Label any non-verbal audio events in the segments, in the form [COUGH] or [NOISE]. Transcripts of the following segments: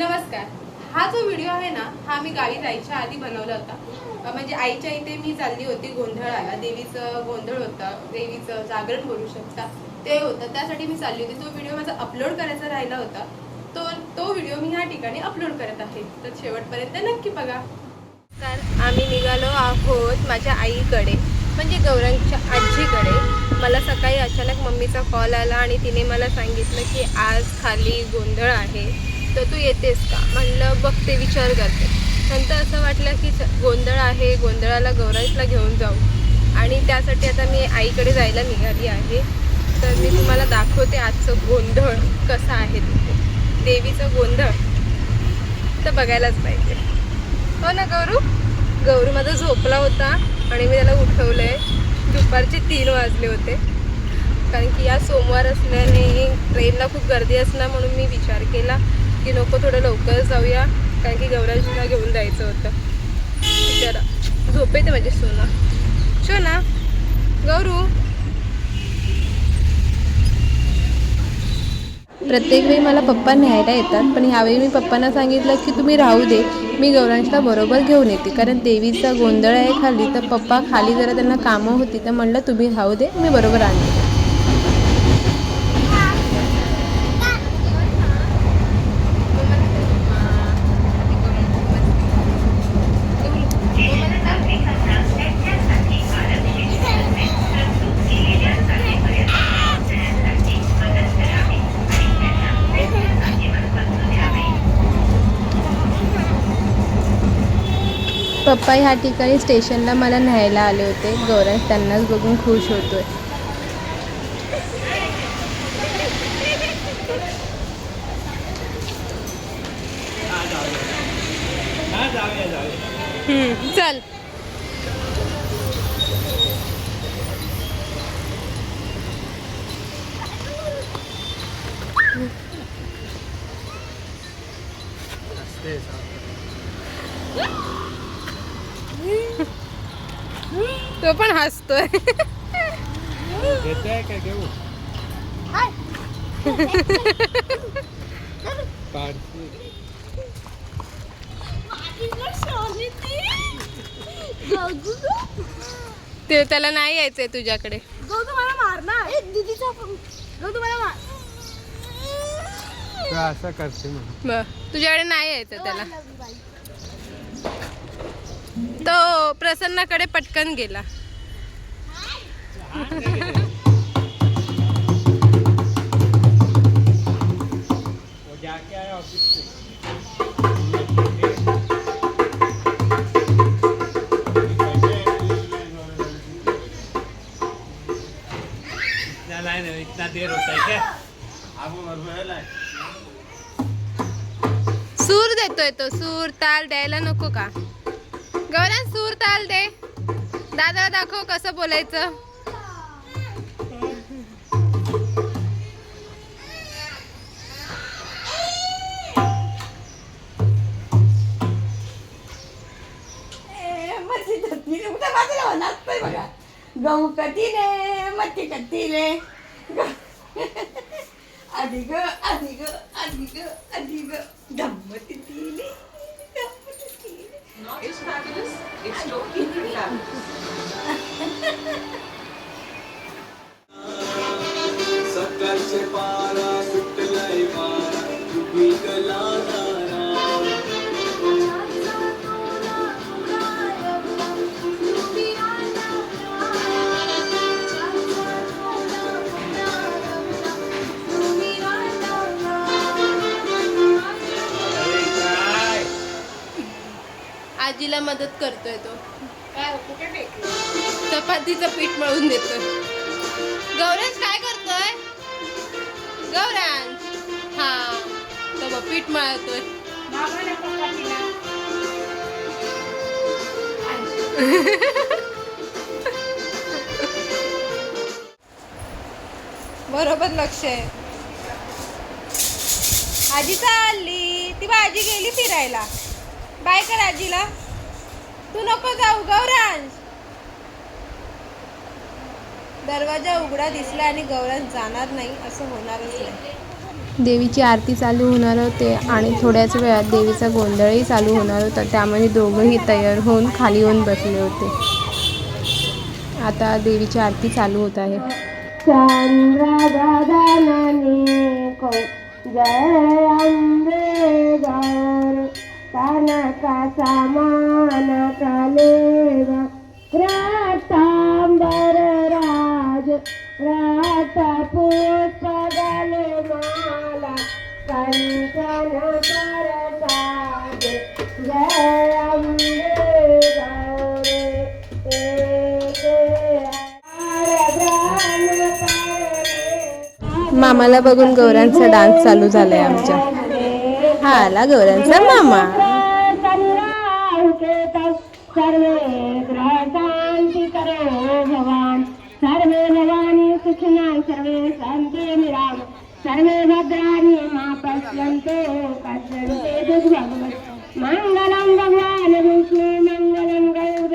नमस्कार. हा जो व्हिडिओ आहे ना हा मी गावी जायच्या आधी बनवला होता. म्हणजे आईच्या इथे मी चालली होती गोंधळाला. देवीचं गोंधळ होतं. देवीचं जागरण बोलू शकता. ते होतं. त्यासाठी मी चालली होती. तो व्हिडिओ माझा अपलोड करायचा राहिला होता. तो तो व्हिडिओ मी ह्या ठिकाणी अपलोड करत आहे. तर शेवटपर्यंत नक्की बघा. तर आम्ही निघालो आहोत माझ्या आईकडे म्हणजे गौरंगच्या आजीकडे. मला सकाळी अचानक मम्मीचा कॉल आला आणि तिने मला सांगितलं की आज खाली गोंधळ आहे. तर तू येतेस का? म्हणलं बघते विचार करते. नंतर असं वाटलं की गोंधळ आहे गोंधळाला गौराईतला घेऊन जाऊ. आणि त्यासाठी आता मी आईकडे जायला निघाली आहे. तर मी तुम्हाला दाखवते आजचं गोंधळ कसं आहे तिथे. देवीचं गोंधळ तर बघायलाच पाहिजे. हो ना गौरू? गौरू माझा झोपला होता आणि मी त्याला उठवलं आहे दुपारचे तीन वाजले होते. कारण की या सोमवार असल्याने ट्रेनला खूप गर्दी असणार म्हणून मी विचार केला. की नको थोडं लवकर जाऊया. कारण की गौराजीला घेऊन जायचं होतं. बिचारा झोप येते माझी सोना. शोना गौरू. प्रत्येक वेळी मला पप्पा न्यायला येतात पण ह्यावेळी मी पप्पांना सांगितलं की तुम्ही राहू दे मी गौरांशला बरोबर घेऊन येते. कारण देवीचा गोंधळ आहे खाली तर पप्पा खाली जरा त्यांना कामं होती तर म्हणलं तुम्ही राहू दे मी बरोबर आणते. पप्पा ह्या ठिकाणी स्टेशनला मला न्यायला आले होते. गौरव त्यांनाच बघून खुश होतोय. चल. तो हसतोय ते त्याला नाही यायचंय तुझ्याकडे. तू असं करते तुझ्याकडे नाही यायचं त्याला. तो प्रसन्नाकडे पटकन गेला. इतना देर होता है क्या सूर देतोय तो सूर ताल द्यायला नको का? गौरान सूर ताल दे. दादा दाखव कसं बोलायचं. गहू कटीले मच्छी कटीले आधी ग आधी आजीला मदत करतोय तो. चपातीचं पीठ मळून देतोय. गौरांश काय करतोय? गौरांश. हा तो बघ पीठ मळतोय. बरोबर लक्ष आहे. आजी चालली. ती आजी गेली फिरायला. बाय कर आजीला. तू नको जाऊ गौरांश दरवाजा उघडा दिसला आणि गौरांश जाणार नाही असं होणारच नाही. देवीची आरती चालू होणार होते आणि थोड्याच वेळात देवीचा गोंधळही चालू होणार होता. त्यामध्ये दोघंही तयार होऊन खाली येऊन बसले होते. आता देवीची आरती चालू होत आहे. जय अंबे गौर कनका समान कलेव राज रात पुष्प गले माला कंचन परसाद जय अंबे गौर मामाला बघून गौरांचा डान्स चालू झालाय आमच्या. हा आला गौरांचा मामा. सर्वे ग्रह शांती करो भगवान सर्वे भवानी सुखिना सर्वे शांति निराम। सर्वे भद्राणि मा पश्यन्ते पश्यन्ते दुर्भगवत् मङ्गलं भगवान् विष्णु मङ्गलं गौरव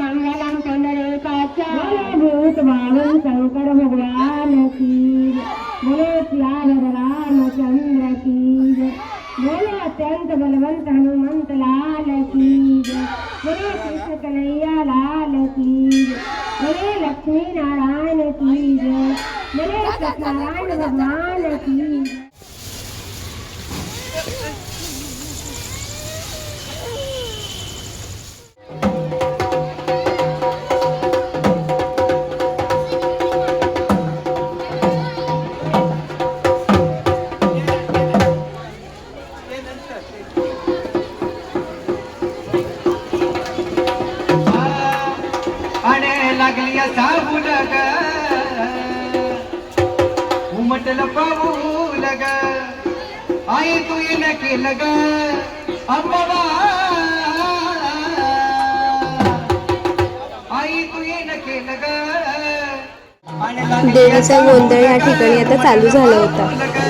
मङ्गलं पुनरेकाचार्य भूत बालं शंकर भगवान की बोलो सियावर रामचंद्र की बोलो अत्यंत बलवंत हनुमंत लाल की बोलो कृष्ण कन्हैया लाल की। बोलो लक्ष्मी नारायण की जय. बोलो सत्यनारायण भगवान की उमटलं पाऊल ग आई तू येण केलं ग अंबाबा आई तू केलं ग देवीचा गोंधळ या ठिकाणी आता चालू झाला होता.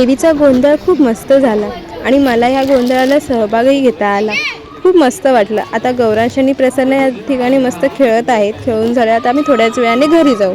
देवीचा गोंधळ खूप मस्त झाला आणि मला या गोंधळाला सहभागही घेता आला. खूप मस्त वाटलं. आता गौरांश आणि प्रसन्न या ठिकाणी मस्त खेळत आहेत. खेळून झाले आता आम्ही थोड्याच वेळाने घरी जाऊ.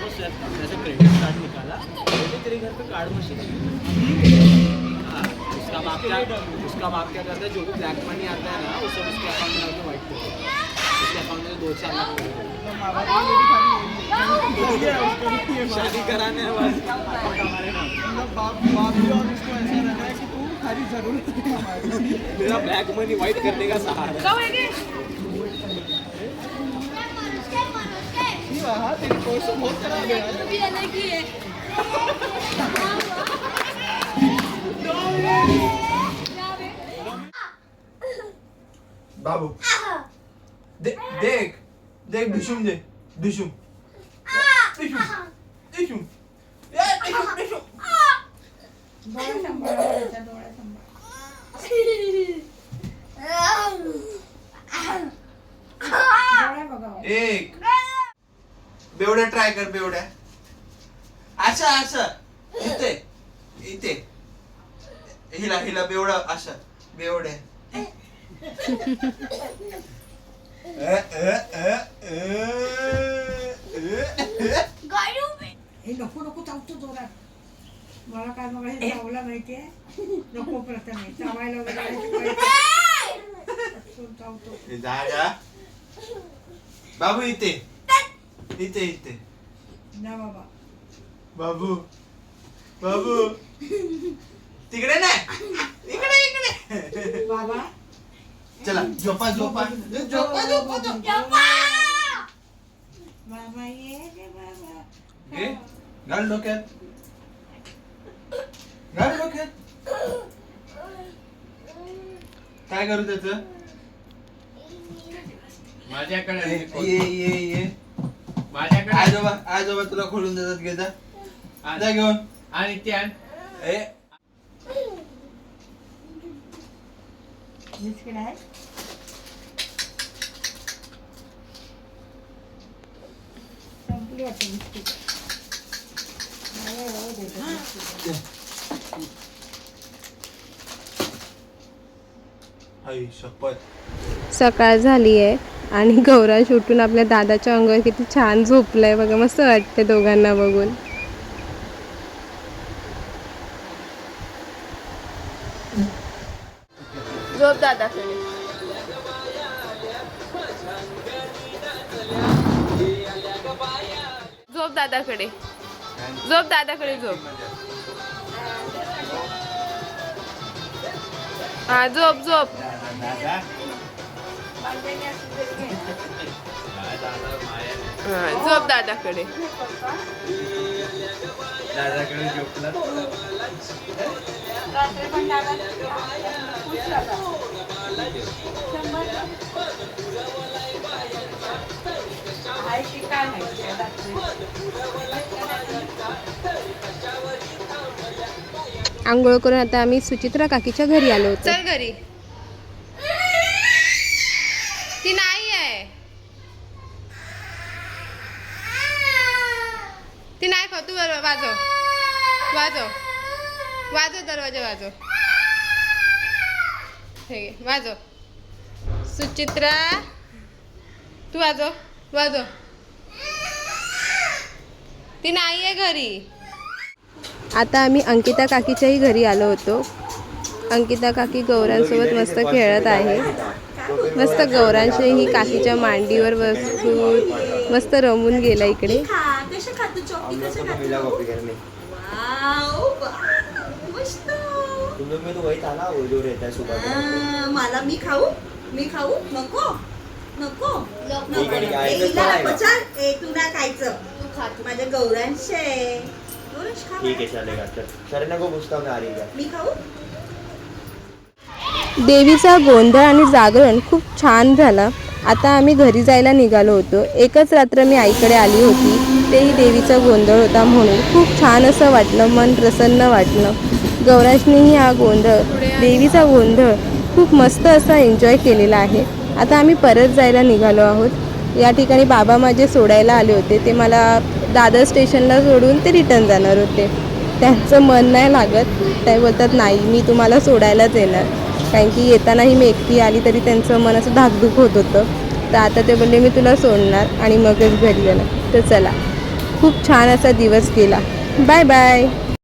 वो जैसे क्रेडिट कार्ड निकाला बोले तेरे घर पे कार्ड मशीन है। हाँ, उसका बाप क्या उसका बाप क्या करता है? जो भी ब्लैक मनी आता है ना सब उसके अकाउंट में डाल वाइट कर देता है। उसके अकाउंट में दो चार लाख कर देता है। शादी कराने है बस अकाउंट हमारे। नाम मेरा ब्लैक मनी वाइट करने का सहारा है। बाबू दे देख देख डिशुम दे डिशुम डिशुम डिशुम ए, डिशुम डिशुम डोळा सांभाळ डोळ्याचा डोळा सांभाळ डोळा बघावं एक बेवड्या ट्राय कर बेवड्या. असं असं इथे इथे. हिला हिला बेवडा असं बेवड्या. हे नको नको चावतो जोरात. मला काय बघा हे चावला माहितीये? नको प्रथमे चावायला वगैरे चावतो. बाबू इथे. इथे इथे. ना बाबा. बाबू बाबू. तिकडे नाही. इकडे इकडे. बाबा. चला झोपा झोपा. झोपा झोपा झोपा. बाबा ये रे बाबा. घे घाल डोक्यात. घाल डोक्यात. काय करू त्याच? [LAUGHS] माझ्याकडे ये ये ये. माझ्याकडे आजोबा आजोबा तुला खोलून देतात घे जा जा घेऊन. आणि ते आण. ए. बिस्किट आहे संपली बिस्किट सकाळ झाली आहे आणि गौरांश उठून आपल्या दादाच्या अंगावर किती छान झोपलंय बघा मस्त वाटते दोघांना बघून. झोप दादाकडे. झोप दादाकडे. झोप दादाकडे झोप. हा झोप झोप. झोप दादाकडे. दादाकडे झोपला. आंघोळ करून आता आम्ही सुचित्रा काकीच्या घरी आलो होतो. चल घरी ती नाही आहे ती नाही तू बरोबर वाजव। वाजव। वाजव दरवाजा वाजव। हे वाजव। सुचित्रा तू वाजव वाजव। ती नाही आहे घरी. आता आम्ही अंकिता काकीच्याही घरी आलो होतो. अंकिता काकी गौरांसोबत मस्त खेळत आहे. मस्त गौरांशी ही काकीच्या मांडीवर बसून मस्त रमून गेला इकडे. कशा खातो? चॉकी कशा तो मिला खातो कॉपी घर में वाव, मस्त. तुम लोग में तो वही था ना वो जो रहता है सुबह का आ, मला मी खाऊ? मी खाऊ? नको. नको. ठीक आहे, ठीक आहे. ए, ऐकत हिला नाही. नको, का? चल ए तू ना खायचं. माझ्या गौरांश. आहे गौरांश खा ठीक है चलेगा चल शरणा को पूछता हूँ मैं आ रही है मी खाऊ? देवीचा गोंधळ आणि जागरण खूप छान झाला. आता आम्ही घरी जायला निघालो होतो. एकच रात्र मी आईकडे आली होती. तेही देवीचा गोंधळ होता म्हणून खूप छान असं वाटलं मन प्रसन्न वाटलं. गौराजनेही हा गोंधळ देवीचा गोंधळ खूप मस्त असा एन्जॉय केलेला आहे. आता आम्ही परत जायला निघालो आहोत. या ठिकाणी बाबा माझे सोडायला आले होते. ते मला दादर स्टेशनला सोडून ते रिटर्न जाणार होते. त्यांचं मन नाही लागत. ते बोलतात नाही मी तुम्हाला सोडायलाच येणार. कारण की येतानाही मी एकटी आली तरी त्यांचं मन असं धाकधूक होत होतं. तर आता ते बोलले मी तुला सोडणार आणि मगच घरी येणार. तर चला. खूप छान असा दिवस गेला. Bye bye.